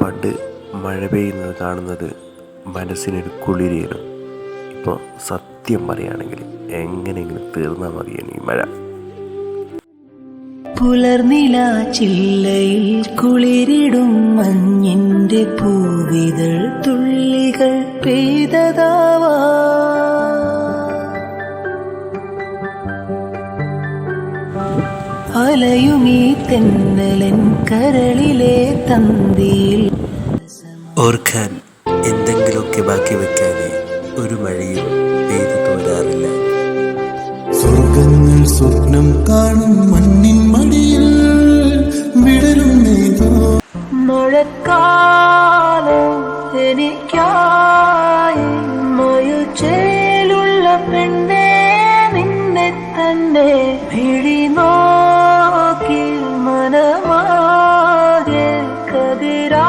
പണ്ട് മഴ പെയ്യുന്നത് കാണുന്നത് മനസ്സിനൊരു കുളിരേനും ഇപ്പോൾ സത്യം പറയുകയാണെങ്കിൽ എങ്ങനെയെങ്കിലും തീർന്നാൽ മതിയാണ് ഈ മഴ? പുലർനില ചില്ലയിൽ കുളിരിടും മഞ്ഞിന്റെ പൂവിതൾ തുള്ളികൾ പെയ്തതാവാ. അലയുമീ തെന്നലൻ കരളിലെ തന്തിയിൽ. ഓർക്കാൻ എന്തെങ്കിലുമൊക്കെ ബാക്കി വെക്കാതെ ഒരു മഴയും പെയ്തു തോരാറില്ല. സ്വർഗങ്ങൾ സ്വപ്നം കാണും മണ്ണിൻ മടിയിൽ മഴക്കാലം എനിക്കായി മയുചേലുള്ള പെണ്ണേ നിന്നെ തന്നെ that I